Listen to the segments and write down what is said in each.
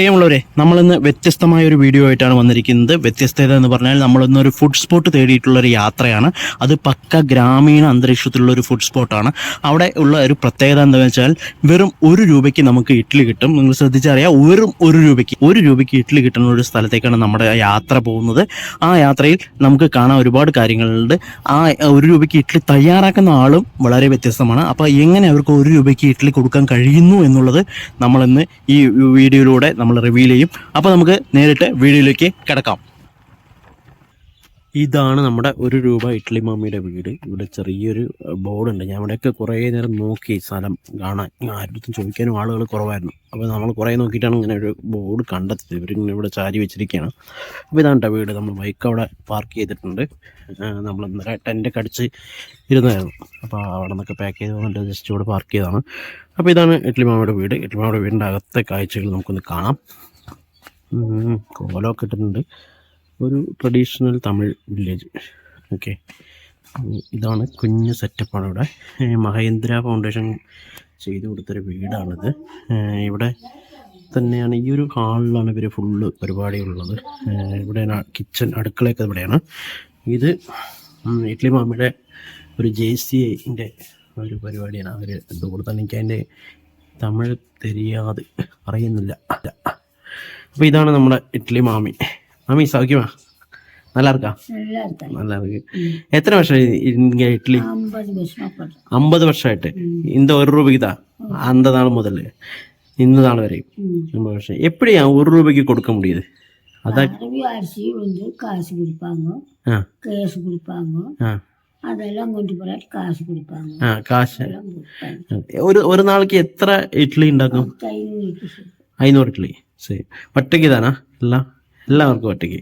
പ്രിയമുള്ളവരെ നമ്മളിന്ന് വ്യത്യസ്തമായ ഒരു വീഡിയോ ആയിട്ടാണ് വന്നിരിക്കുന്നത്. വ്യത്യസ്തത എന്ന് പറഞ്ഞാൽ നമ്മളിന്ന് ഒരു ഫുഡ് സ്പോട്ട് തേടിയിട്ടുള്ള ഒരു യാത്രയാണ്. അത് പക്ക ഗ്രാമീണ അന്തരീക്ഷത്തിലുള്ള ഒരു ഫുഡ് സ്പോട്ടാണ് അവിടെ ഉള്ള ഒരു പ്രത്യേകത എന്താണെന്ന് വെച്ചാൽ വെറും ഒരു രൂപയ്ക്ക് നമുക്ക് ഇഡ്ഡലി കിട്ടും. നിങ്ങൾ ശ്രദ്ധിച്ചറിയാം വെറും ഒരു രൂപയ്ക്ക് ഒരു രൂപയ്ക്ക് ഇഡ്ഡലി കിട്ടുന്ന ഒരു സ്ഥലത്തേക്കാണ് നമ്മുടെ യാത്ര പോകുന്നത്. ആ യാത്രയിൽ നമുക്ക് കാണാൻ ഒരുപാട് കാര്യങ്ങളുണ്ട്. ആ ഒരു രൂപയ്ക്ക് ഇഡ്ഡലി തയ്യാറാക്കുന്ന ആളും വളരെ വ്യത്യസ്തമാണ്. അപ്പോൾ എങ്ങനെ അവർക്ക് ഒരു രൂപയ്ക്ക് ഇഡ്ഡലി കൊടുക്കാൻ കഴിയുന്നു എന്നുള്ളത് നമ്മളിന്ന് ഈ വീഡിയോയിലൂടെ നമ്മൾ റിവീൽ ചെയ്യും. അപ്പോൾ നമുക്ക് നേരിട്ട് വീഡിയോയിലേക്ക് കിടക്കാം. ഇതാണ് നമ്മുടെ ഒരു രൂപ ഇഡ്ലി മാമിയുടെ വീട്. ഇവിടെ ചെറിയൊരു ബോർഡുണ്ട്. ഞാൻ ഇവിടെയൊക്കെ കുറേ നേരം നോക്കി സ്ഥലം കാണാൻ. ആരുടെ ചോദിക്കാനും ആളുകൾ കുറവായിരുന്നു. അപ്പോൾ നമ്മൾ കുറേ നോക്കിയിട്ടാണ് ഇങ്ങനെ ഒരു ബോർഡ് കണ്ടെത്തിയത്. ഇവരിങ്ങനെ ഇവിടെ ചാരി വെച്ചിരിക്കുകയാണ്. അപ്പോൾ ഇതാണ് വീട്. നമ്മൾ ബൈക്ക് അവിടെ പാർക്ക് ചെയ്തിട്ടുണ്ട്. നമ്മൾ ഇന്നലെ ടെന്റൊക്കെ അടിച്ച് ഇരുന്നായിരുന്നു. അപ്പോൾ അവിടെ നിന്നൊക്കെ പാക്ക് ചെയ്ത് വന്നിട്ട് ജസ്റ്റ് ഇവിടെ പാർക്ക് ചെയ്തതാണ്. അപ്പോൾ ഇതാണ് ഇഡ്ലി മാമയുടെ വീട്. ഇഡ്ലി മാമയുടെ വീടിന്റെ അകത്തെ കാഴ്ചകൾ നമുക്കൊന്ന് കാണാം. കോലമൊക്കെ ഇട്ടിട്ടുണ്ട്. ഒരു ട്രഡീഷണൽ തമിഴ് വില്ലേജ് ഓക്കെ ഇതാണ് കുഞ്ഞ് സെറ്റപ്പാണ് ഇവിടെ. മഹേന്ദ്ര ഫൗണ്ടേഷൻ ചെയ്തു കൊടുത്തൊരു വീടാണിത്. ഇവിടെ തന്നെയാണ് ഈ ഒരു ഹാളിലാണ് ഇവർ ഫുള്ള് പരിപാടിയുള്ളത് ഇവിടെ കിച്ചൺ അടുക്കളയൊക്കെ ഇവിടെയാണ്. ഇത് ഇഡ്ലി മാമിയുടെ ഒരു ജെ സി ഐന്റെ ഒരു പരിപാടിയാണ് അവർ ഇതുകൂടെ തന്നെ എനിക്ക് അതിന്റെ തമിഴ് തെരിയാതെ അറിയുന്നില്ല. അപ്പോൾ ഇതാണ് നമ്മുടെ ഇഡ്ലി മാമി. മമ്മി സൗഖ്യമാ நல்லா നല്ല நல்லா இருக்கு எத்தனை வருஷம் இங்க இட்லி അമ്പത് വർഷമായിട്ട്. ഇന്ത ഒരു രൂപയ്ക്ക് താ அந்த നാൾ മുതൽ ഇന്ന് നാൾ വരെയും അമ്പത് വർഷം. എപ്പോഴാ ഒരു രൂപയ്ക്ക് കൊടുക്ക മുടിയത് அதான் അതെല്ലാം കാശ് കാശ്. ഒരു ഒരു നാളേക്ക് എത്ര ഇഡ്ഡലി ഉണ്ടാക്കും? ഐനൂറ് ഇഡ്ഡലി ശരി. ഒറ്റയ്ക്ക് താനാ എല്ലാം എല്ലാവർക്കും ഒറ്റയ്ക്ക്.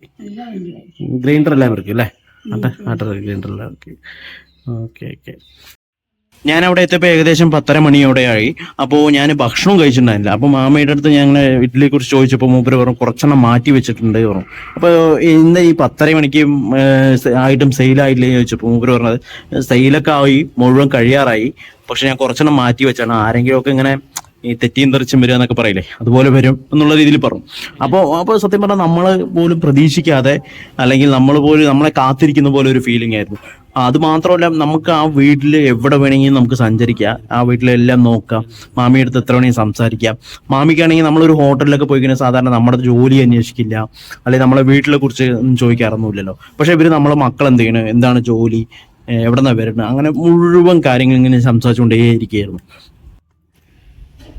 ഗ്രൈൻഡർ എല്ലാവർക്കും അല്ലേ? ആട്ടർ ഗ്രൈൻഡർ എല്ലാവർക്കും ഓക്കെ ഓക്കെ ഞാൻ അവിടെ എത്തിയപ്പോൾ ഏകദേശം പത്തര മണിയോടെയായി. അപ്പോൾ ഞാൻ ഭക്ഷണം കഴിച്ചിട്ടുണ്ടായിരുന്നില്ല. അപ്പോൾ മാമയുടെ അടുത്ത് ഞാൻ ഇഡ്ഡലിയെ കുറിച്ച് ചോദിച്ചപ്പോൾ മൂപ്പര് പറഞ്ഞു കുറച്ചെണ്ണം മാറ്റി വെച്ചിട്ടുണ്ട് പറഞ്ഞു. അപ്പോൾ ഇന്ന് ഈ പത്തര മണിക്ക് ആയിട്ടും സെയിലായില്ലേ ചോദിച്ചപ്പോൾ മൂപ്പര് പറഞ്ഞത് സെയിലൊക്കെ ആയി മുഴുവൻ കഴിയാറായി. പക്ഷെ ഞാൻ കുറച്ചെണ്ണം മാറ്റി വെച്ചാണ്. ആരെങ്കിലുമൊക്കെ ഇങ്ങനെ ഈ തെറ്റിയും തെറിച്ചും വരിക എന്നൊക്കെ പറയില്ലേ? അതുപോലെ വരും എന്നുള്ള രീതിയിൽ പറഞ്ഞു അപ്പോൾ അപ്പോൾ സത്യം പറഞ്ഞാൽ നമ്മൾ പോലും പ്രതീക്ഷിക്കാതെ അല്ലെങ്കിൽ നമ്മൾ പോലും നമ്മളെ കാത്തിരിക്കുന്ന പോലെ ഒരു ഫീലിംഗ് ആയിരുന്നു. അത് മാത്രമല്ല നമുക്ക് ആ വീട്ടിൽ എവിടെ വേണമെങ്കിലും നമുക്ക് സഞ്ചരിക്കാം. ആ വീട്ടിലെല്ലാം നോക്കാം. മാമിയുടെ അടുത്ത് എത്ര വേണമെങ്കിലും സംസാരിക്കാം. മാമിക്കാണെങ്കിൽ നമ്മളൊരു ഹോട്ടലിലൊക്കെ പോയി കഴിഞ്ഞാൽ സാധാരണ നമ്മുടെ ജോലി അന്വേഷിക്കില്ല. അല്ലെങ്കിൽ നമ്മളെ വീട്ടിലെ കുറിച്ച് ചോദിക്കാറൊന്നുമില്ലല്ലോ. പക്ഷെ ഇവർ നമ്മളെ മക്കൾ എന്ത് ചെയ്യണം? എന്താണ് ജോലി? എവിടെ വരുന്നത്? അങ്ങനെ മുഴുവൻ കാര്യങ്ങൾ ഇങ്ങനെ സംസാരിച്ചുകൊണ്ടേയിരിക്കുകയായിരുന്നു.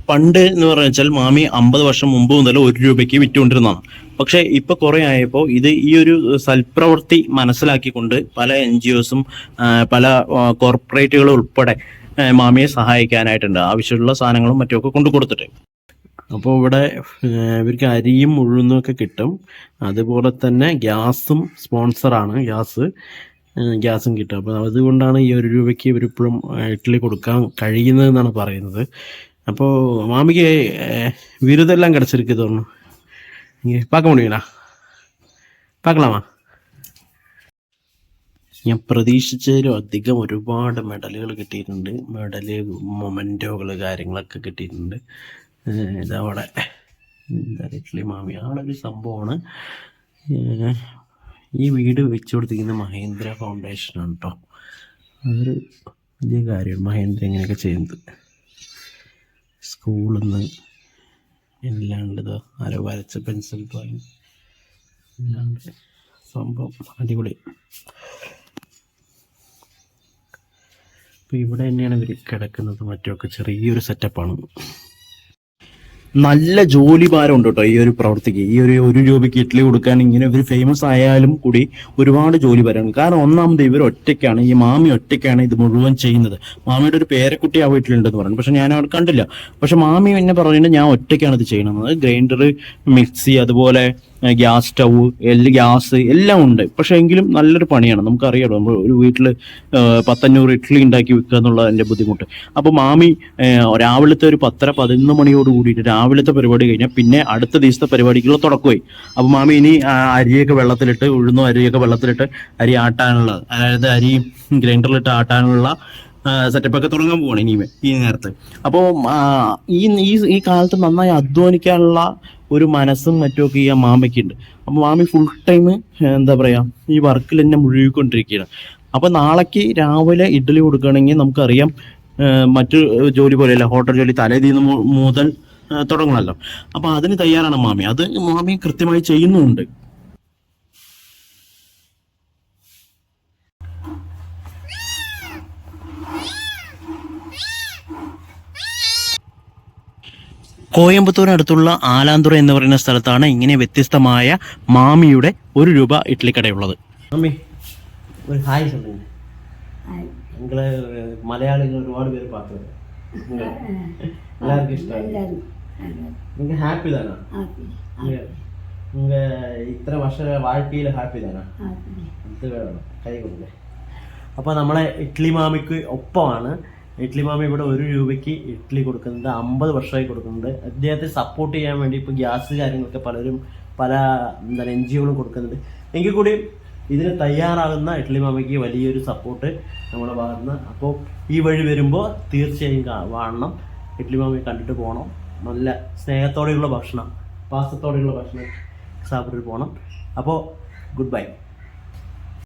പണ്ട് എന്ന് പറഞ്ഞു വെച്ചാൽ മാമി അമ്പത് വർഷം മുമ്പ് മുതൽ ഒരു രൂപയ്ക്ക് വിറ്റുകൊണ്ടിരുന്നതാണ്. പക്ഷേ ഇപ്പൊ കുറെ ആയപ്പോൾ ഇത് ഈ ഒരു സൽപ്രവൃത്തി മനസ്സിലാക്കിക്കൊണ്ട് പല എൻ ജി ഒസും പല കോർപ്പറേറ്റുകളും ഉൾപ്പെടെ മാമിയെ സഹായിക്കാനായിട്ടുണ്ട്. ആവശ്യമുള്ള സാധനങ്ങളും മറ്റുമൊക്കെ കൊണ്ടു കൊടുത്തിട്ട്. അപ്പോൾ ഇവിടെ ഇവർക്ക് അരിയും ഉഴുന്നും ഒക്കെ കിട്ടും. അതുപോലെ തന്നെ ഗ്യാസും സ്പോൺസറാണ് ഗ്യാസ്. ഗ്യാസും കിട്ടും. അപ്പോൾ അതുകൊണ്ടാണ് ഈ ഒരു രൂപയ്ക്ക് ഇവരിപ്പോഴും ഇഡ്ഡലി കൊടുക്കാൻ കഴിയുന്നതെന്നാണ് പറയുന്നത്. അപ്പോൾ മാമിക്ക് அஹ், விருதெல்லாம் கிடச்சிருக்கு தோணும் நீங்கள் பார்க்க முடியுங்களா பார்க்கலாமா ഞാൻ പ്രതീക്ഷിച്ചതിലും അധികം ഒരുപാട് മെഡലുകൾ കിട്ടിയിട്ടുണ്ട് മെഡല് മൊമെൻറ്റോകൾ കാര്യങ്ങളൊക്കെ കിട്ടിയിട്ടുണ്ട് ഏഹ് ഇതവിടെ എന്താ ഇഡ്ലി മാമി അവിടെ ഒരു സംഭവമാണ് ഏഹ് ഈ വീട് വെച്ചു കൊടുത്തിരിക്കുന്ന മഹേന്ദ്ര ഫൗണ്ടേഷനാണ് കേട്ടോ അതൊരു വലിയ കാര്യമാണ് മഹേന്ദ്ര ഇങ്ങനെയൊക്കെ ചെയ്യുന്നത് സ്കൂളിൽ നിന്ന് എല്ലാണ്ട് ഇത് ആരോ വരച്ച പെൻസിൽ ഡ്രോയിങ്. എല്ലാണ്ട് സംഭവം അടിപൊളി. അപ്പോൾ ഇവിടെ തന്നെയാണ് ഇവർ കിടക്കുന്നത് മറ്റൊക്കെ ചെറിയൊരു സെറ്റപ്പാണ് നല്ല ജോലി ഉണ്ട് കേട്ടോ ഈ ഒരു പ്രവൃത്തിക്ക്. ഈ ഒരു ഒരു രൂപയ്ക്ക് ഇഡ്ഡലി കൊടുക്കാൻ ഇങ്ങനെ ഇവർ ഫേമസ് ആയാലും കൂടി ഒരുപാട് ജോലി ഭാരമാണ് കാരണം ഒന്നാമത് ഇവർ ഒറ്റയ്ക്കാണ് ഈ മാമി ഒറ്റയ്ക്കാണ് ഇത് മുഴുവൻ ചെയ്യുന്നത്. മാമിയുടെ ഒരു പേരക്കുട്ടി ആ വീട്ടിലുണ്ടെന്ന് പറഞ്ഞു. പക്ഷെ ഞാൻ അവിടെ കണ്ടില്ല. പക്ഷെ മാമി എന്നെ പറഞ്ഞിട്ട് ഞാൻ ഒറ്റയ്ക്കാണ് ഇത് ചെയ്യുന്നത് ഗ്രൈൻഡർ മിക്സി അതുപോലെ ഗ്യാസ് സ്റ്റവ് എല്ലാം ഗ്യാസ് എല്ലാം ഉണ്ട്. പക്ഷെ എങ്കിലും നല്ലൊരു പണിയാണ്. നമുക്കറിയാലോ നമ്മൾ ഒരു വീട്ടിൽ പത്തഞ്ഞൂറ് ഇഡ്ഡലി ഉണ്ടാക്കി വിൽക്കുക എന്നുള്ളതിന്റെ ബുദ്ധിമുട്ട്. അപ്പോൾ മാമി രാവിലത്തെ ഒരു പത്തര പതിനൊന്ന് മണിയോട് കൂടിയിട്ട് രാവിലത്തെ പരിപാടി കഴിഞ്ഞാൽ പിന്നെ അടുത്ത ദിവസത്തെ പരിപാടിക്കുള്ള തുടക്കമായി. അപ്പോൾ മാമി ഇനി അരിയൊക്കെ വെള്ളത്തിലിട്ട് ഉഴുന്നും അരിയൊക്കെ വെള്ളത്തിലിട്ട് അരി ആട്ടാനുള്ള അതായത് അരി ഗ്രൈൻഡറിലിട്ട് ആട്ടാനുള്ള സെറ്റപ്പ് ഒക്കെ തുടങ്ങാൻ പോവാണ് ഇനി ഈ നേരത്ത്. അപ്പോൾ ഈ ഈ കാലത്ത് നന്നായി അധ്വാനിക്കാനുള്ള ഒരു മനസ്സും മറ്റുമൊക്കെ ഈ മാമയ്ക്കുണ്ട് അപ്പോൾ മാമി ഫുൾ ടൈം എന്താ പറയാ ഈ വർക്കിൽ തന്നെ മുഴുകിക്കൊണ്ടിരിക്കുകയാണ്. അപ്പോൾ നാളേക്ക് രാവിലെ ഇഡ്ഡലി കൊടുക്കുകയാണെങ്കിൽ നമുക്കറിയാം മറ്റു ജോലി പോലെയല്ല ഹോട്ടൽ ജോലി മു- മുതൽ തുടങ്ങണല്ലോ അപ്പോൾ അതിന് തയ്യാറാണ് മാമി. അത് മാമി കൃത്യമായി ചെയ്യുന്നുമുണ്ട് കോയമ്പത്തൂരിനടുത്തുള്ള ആലാന്തുറ എന്ന് പറയുന്ന സ്ഥലത്താണ് ഇങ്ങനെ വ്യത്യസ്തമായ മാമിയുടെ ഒരു രൂപ ഇഡ്ഡലിക്കടയുള്ളത് മമ്മി ഒരു ഹായ് മലയാളികൾ ഒരുപാട് പേര് പാത്രം ഹാപ്പി താനാ? ഇത്ര വർഷ വാഴക്കയിൽ ഹാപ്പി താനാ? അത് കൈ നമ്മളെ ഇഡ്ലി മാമിക്ക് ഒപ്പമാണ്. ഇഡ്ലി മാമി ഇവിടെ ഒരു രൂപയ്ക്ക് ഇഡ്ലി കൊടുക്കുന്നത് അമ്പത് വർഷമായി കൊടുക്കുന്നുണ്ട്. അദ്ദേഹത്തെ സപ്പോർട്ട് ചെയ്യാൻ വേണ്ടി ഇപ്പോൾ ഗ്യാസ് കാര്യങ്ങളൊക്കെ പലരും പല എന്താണ് എൻ ജി ഒകളും കൊടുക്കുന്നുണ്ട്. എങ്കിൽ കൂടി ഇതിന് തയ്യാറാകുന്ന ഇഡ്ലി മാമയ്ക്ക് വലിയൊരു സപ്പോർട്ട് നമ്മുടെ ഭാഗത്തുനിന്ന് അപ്പോൾ ഈ വഴി വരുമ്പോൾ തീർച്ചയായും കാണണം ഇഡ്ലി മാമയെ കണ്ടിട്ട് പോകണം. നല്ല സ്നേഹത്തോടെയുള്ള ഭക്ഷണം പാസത്തോടെയുള്ള ഭക്ഷണം സാപ്പിട്ട് പോകണം. അപ്പോൾ ഗുഡ് ബൈ